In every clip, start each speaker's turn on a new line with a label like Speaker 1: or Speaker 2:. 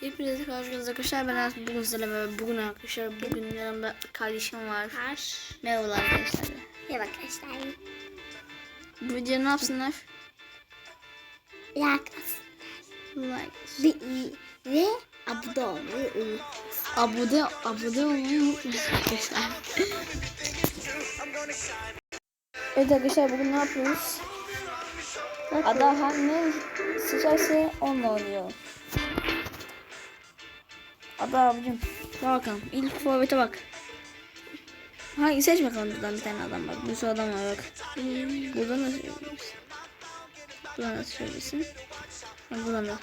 Speaker 1: Hepinize karşınızda arkadaşlar. Ben Aras bugün sizlerle beraber bugün arkadaşlar. Bugün yanımda kardeşim var.
Speaker 2: Har.
Speaker 1: Merhabalar arkadaşlar.
Speaker 2: Merhaba arkadaşlar.
Speaker 1: Bu videoyu ne yapsınlar?
Speaker 2: Like
Speaker 1: Like.
Speaker 2: ve, ve abone olmayı unutmayın.
Speaker 1: Abone, abone olmayı unutmayın arkadaşlar. evet arkadaşlar bugün ne yapıyoruz? Adam her ne seçerse onunla oynuyor. Ada abicim. Bak bakalım. İlk forvete bak. Hangi seç bakalım buradan bir tane adam bak. Bir sürü adam var bak. Buradan da seçebilirsin. Buradan da seçebilirsin. Bak buradan da.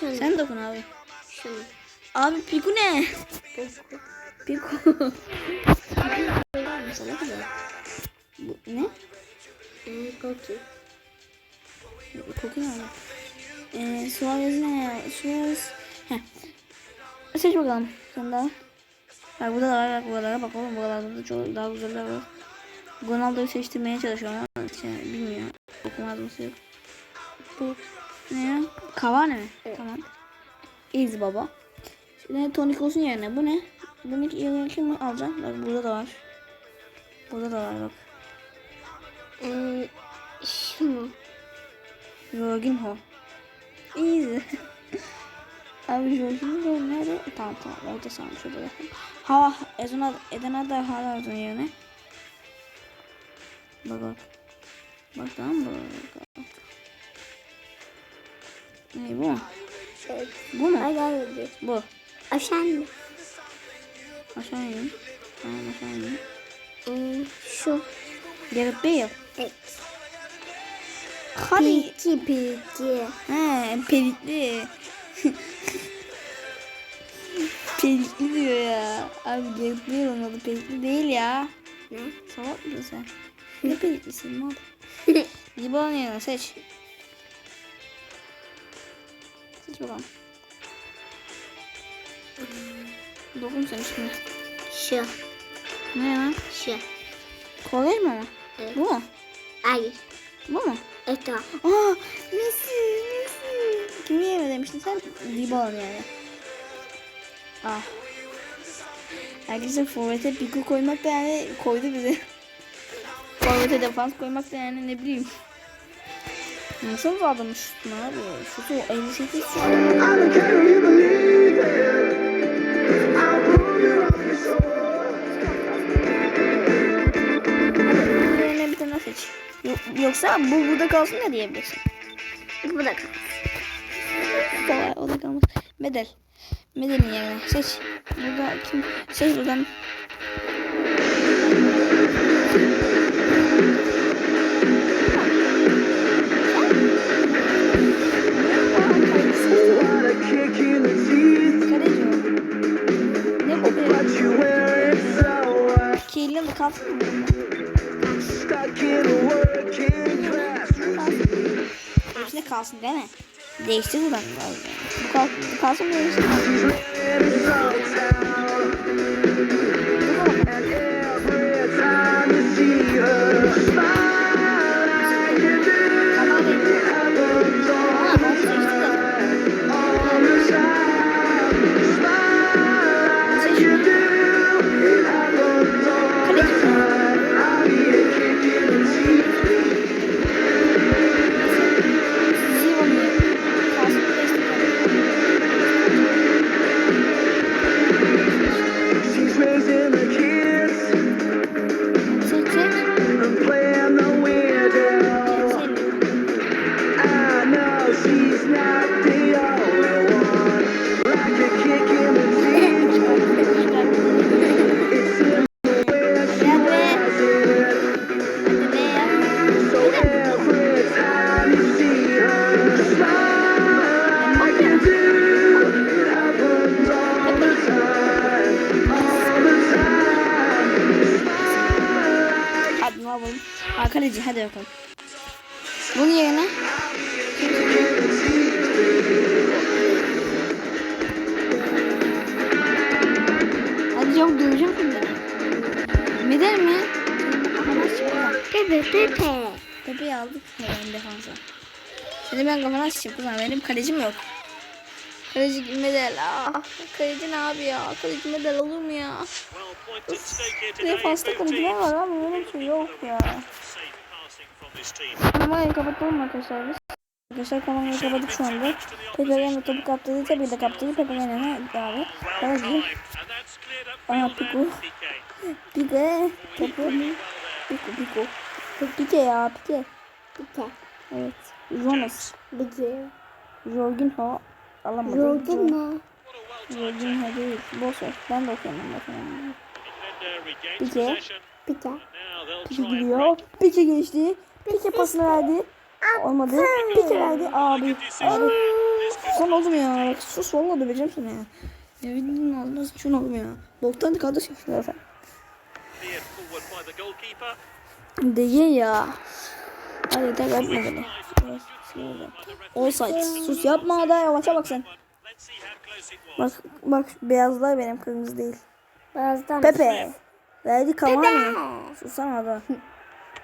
Speaker 2: Şunu.
Speaker 1: Sen dokun abi.
Speaker 2: Şunu.
Speaker 1: Abi Piku ne? Piku. Güzel. Bu ne?
Speaker 2: Ee, Koki.
Speaker 1: Ne? Ee, Suarez ne? Suarez. Heh. Seç bakalım. Sen daha. Bak burada da var. Bak buralara bak oğlum. Buralarda da çok daha güzeller var. Ronaldo'yu seçtirmeye çalışıyorum ama şey, bilmiyorum. Okumaz mısı yok. Bu ne ya? Cavani mi?
Speaker 2: Evet.
Speaker 1: Tamam. İz baba. Şimdi Toni Kroos'un yerine bu ne? Bunu yerine kim alacağım? Bak burada da var. Burada da var bak.
Speaker 2: Ee, şunu.
Speaker 1: Jorginho. Easy. Abi Jorginho nerede? Tamam tamam orada sanmış şurada da. Hava Ezuna Edena da hala orada yerine. Bak bak. Bak tamam mı? Bak. Ne bu. Bu mu? Bu.
Speaker 2: Aşağı mı?
Speaker 1: Aşağı ineyim. Tamam aşağı ineyim.
Speaker 2: Ee, şu.
Speaker 1: Gareth Bale.
Speaker 2: Evet.
Speaker 1: Hadi.
Speaker 2: Piki piki.
Speaker 1: He pelikli. pelikli diyor ya. Abi Bale onun adı pelikli değil ya.
Speaker 2: Ne?
Speaker 1: Salak mısın sen? Ne peliklisin ne oldu? Dybala'nın yerine seç. Seç bakalım. Dokun sen şimdi.
Speaker 2: Şu.
Speaker 1: Ne lan?
Speaker 2: Şu.
Speaker 1: Kolej mi?
Speaker 2: Evet.
Speaker 1: Bu mu?
Speaker 2: Hayır.
Speaker 1: Bu mu?
Speaker 2: Evet o.
Speaker 1: Aa Messi Messi. Kimi yerine demiştin sen? Dybala'nın yani. Ah. Herkese forvete Piku koymak da yani koydu bize. forvete defans koymak da yani ne bileyim. Nasıl bu adamın şutunu abi? Şutu 58 şut. Yoksa bu burada kalsın da diyebilirsin.
Speaker 2: Bu da kal.
Speaker 1: Kolay o da kalmaz. Medel. Medel'in yerine seç. Burada kim? Seç buradan. Kalsın mı? İçinde kalsın değil mi? Değiştir buradan. Bu, kal bu kalsın mı değiştir? Hadi çabuk döveceğim şimdi. Medel mi?
Speaker 2: Pepe pepe.
Speaker 1: Pepe'yi aldık hemen defansa. Seni ben kafana sıçayım kızım. Benim kalecim yok. Kaleci medal. Ah, kaleci ne abi ya? Kaleci medal olur mu ya? Defansta kaleciler var ama bir şey yok ya. Kamerayı kapatalım arkadaşlar biz. Arkadaşlar kamerayı kapattık şu anda. Pepe'nin topu kaptırdı. Tabii de kaptırdı. Ne abi? Kaleci. Aha Piku. Pique. Topu. Piku Piku. Pique ya Pique.
Speaker 2: Pike.
Speaker 1: Evet. Jonas.
Speaker 2: Pike.
Speaker 1: Jorginho. Alamadı.
Speaker 2: Gördün mü?
Speaker 1: Jorginho değil. Boş ver. Ben de okuyamam. Bakayım. Pique.
Speaker 2: Pike.
Speaker 1: Pique gidiyor. Pique geçti. Pique pasını verdi. Olmadı. Pique verdi. Abi. Abi. Son oğlum ya. Sus valla döveceğim seni ya. Ya videonun ağzına sıçın oğlum ya. Boktan kardeş yapıyorlar sen. De ye ya. Hadi tekrar etme beni. Offside. Sus yapma da yavaşa bak sen. Bak bak beyazlar benim kırmızı değil.
Speaker 2: Birazdan.
Speaker 1: Pepe. Verdi Cavani. Susana da.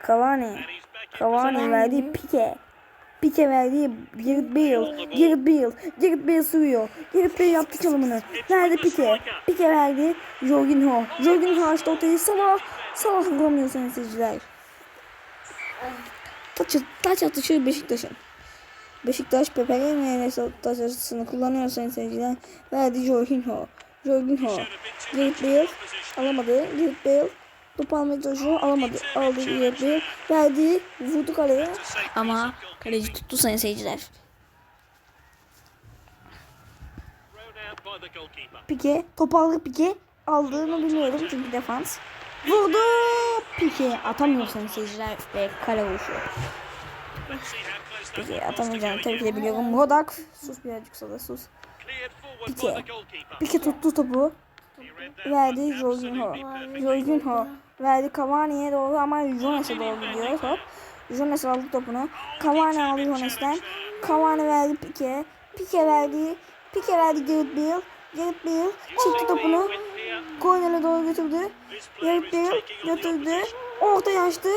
Speaker 1: Cavani. Cavani verdi Pique. Pique verdi Gareth Bale. Gareth Bale. Gareth Bale sürüyor. Gareth Bale yaptı çalımını. Verdi Pique. Pique verdi Jorginho. Jorginho açtı ortayı. Salah. Salah vuramıyor sayın seyirciler. Taç, taç atışı Beşiktaş'ın. Beşiktaş Pepe'nin yerine taç atışını kullanıyor sayın seyirciler. Verdi Jorginho. Jorginho. Gareth Bale alamadı. Gareth Bale topu almaya çalışıyor. Alamadı. Aldı Bale. Verdi. Vurdu kaleye. Ama kaleci tuttu sayın seyirciler. Pike. Topu aldı Pike. Aldığını bilmiyorum çünkü defans. Vurdu. Pike. Atamıyor sayın seyirciler. Ve kale vuruşu. Pike atamayacağını tabii ki de biliyorum. Rodak. Sus birazcık sada sus. Pike. Pike tuttu topu. Verdi Jorginho. Jorginho verdi Cavani'ye doğru ama Jonas'a doğru gidiyor top. Jonas aldı topunu. Cavani aldı Jonas'tan. Cavani verdi Pique. Pique verdi. Pique verdi Gareth Bale. Gareth Bale çekti topunu. Korner'e doğru götürdü. Gareth Bale götürdü. Ortaya açtı.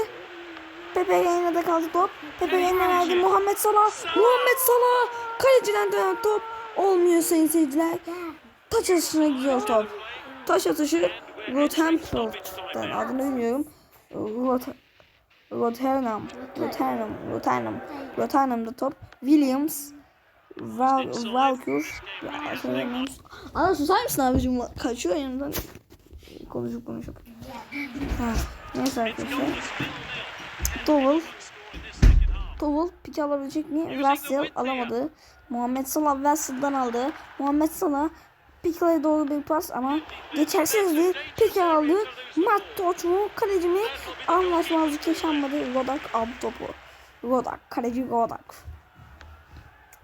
Speaker 1: Pepe yayına da kaldı top. Pepe yayına verdi. Muhammed Salah. Muhammed Salah. Kaleciden dönen top. Olmuyor sayın seyirciler. Taç atışına gidiyor top. Taş atışı Rotherham'dan adını bilmiyorum. Rot Rotterdam, Rotterdam, Rotterdam, Rotterdam'da top. Williams, Val söylemiyorum. Ana susar mısın abicim? Kaçıyor yanımdan. Konuşup konuşup. Ha, neyse arkadaşlar. Towel. Towel piki alabilecek mi? Russell alamadı. Muhammed Salah Russell'dan aldı. Muhammed Salah Pike'ye doğru bir pas ama geçersizdi. Pike aldı. Matt Toç mu? Kaleci mi? Anlaşmazlık yaşanmadı. Rodak aldı topu. Rodak. Kaleci Rodak.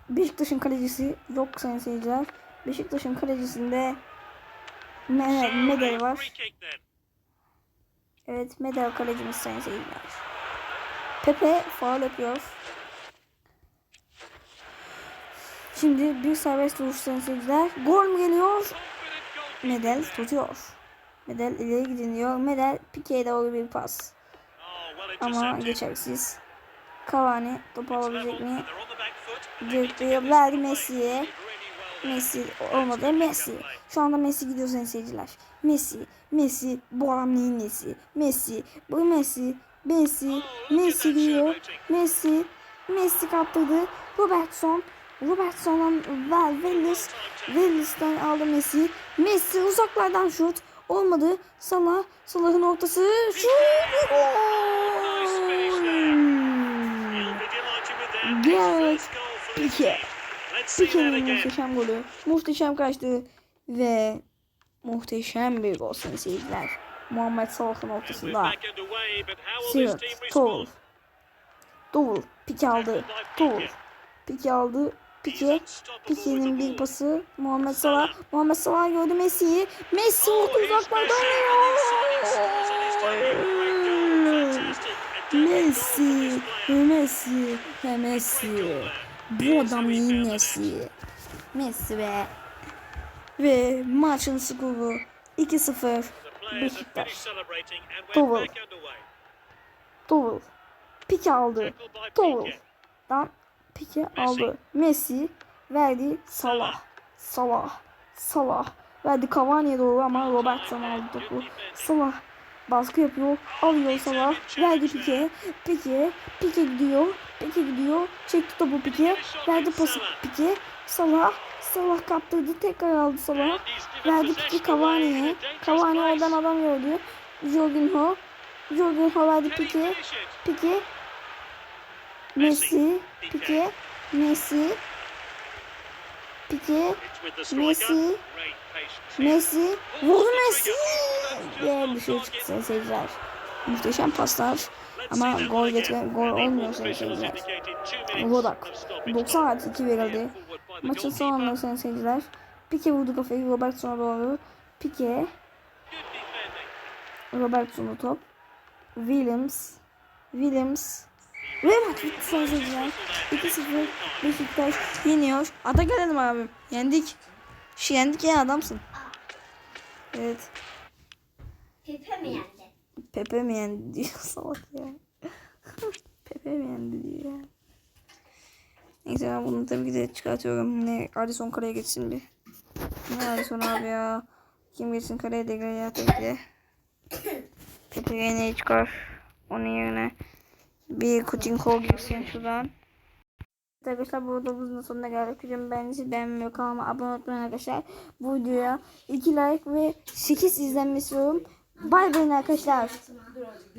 Speaker 1: Beşiktaş'ın kalecisi yok sayın seyirciler. Beşiktaş'ın kalecisinde Me Medel var. Evet Medel kalecimiz sayın seyirciler. Pepe faul yapıyor. Şimdi bir serbest vuruş seyirciler. Gol mü geliyor? Medel tutuyor. Medel ileri gidiliyor. Medel Pique'ye doğru bir pas. Ama geçersiz. Cavani topu alabilecek mi? Direkt verdi Messi'ye. Messi olmadı. Messi. Şu anda Messi gidiyor sayın seyirciler. Messi. Messi. Bu adam neyin Messi? Messi. Bu Messi. Messi. Messi gidiyor. Messi. Messi kaptırdı. Robertson. Robertson'dan ver Vellis. Vellis'ten aldı Messi. Messi uzaklardan şut. Olmadı. Salah. Salah'ın ortası. Şut. Gareth Pique. Pique'nin muhteşem golü. Muhteşem kaçtı. Ve muhteşem bir gol sayın seyirciler. Muhammed Salah'ın ortasında. Sirt, Tol. Tol. Pique aldı. Tol. Pique aldı. Pique. Pique'nin bir pası. Muhammed Salah. Muhammed Salah gördü Messi'yi. Messi vurdu uzaklardan. Messi. Messi. Messi. Bu adam neyin nesi? Messi ve ve maçın skoru 2-0 Beşiktaş. Towel. Towel. Pike aldı. Towel. Dan Pique aldı. Messi verdi Salah. Salah. Salah. Verdi Cavani'ye doğru ama Robertson aldı topu. Salah baskı yapıyor. Alıyor Salah. Verdi Pique. Pique. Pique gidiyor. Pique gidiyor. Çekti topu Pique. Verdi pası Pique. Salah. Salah kaptırdı. Tekrar aldı Salah. Verdi Pique Cavani'ye. Cavani oradan adam gördü. Jorginho. Jorginho verdi Pique. Pique. Messi. Pique. Messi. Pique. Messi. Messi. Vurdu Messi. Ve bir şey çıktı seyirciler. Muhteşem paslar. Ama gol getiren gol olmuyor seyirciler. Rodak. 90 artı 2 verildi. Maçın son anları sayın seyirciler. Pique vurdu kafayı Robertson'a doğru. Pique. Robertson'a top. Williams. Williams. Ve maç bitti seyirciler. 2-0 Beşiktaş yeniyor. Ata gelelim abim. Yendik. Şu yendik ya adamsın. Evet.
Speaker 2: Pepe mi yendi?
Speaker 1: Pepe mi yendi diyor salak ya. Pepe mi yendi diyor ya. Neyse ben bunu tabii ki de çıkartıyorum. Ne Alisson kareye geçsin bir. Ne Alisson abi ya. Kim geçsin kareye de ya tabii ki de. Pepe yine çıkar. Onun yerine bir Coutinho girsin şuradan. Evet Arkadaşlar bu videomuzun sonuna geldik. Videomu beğendiyseniz beğenmeyi kanalıma abone unutmayın arkadaşlar. Bu videoya 2 like ve 8 izlenme istiyorum. Bay bay arkadaşlar.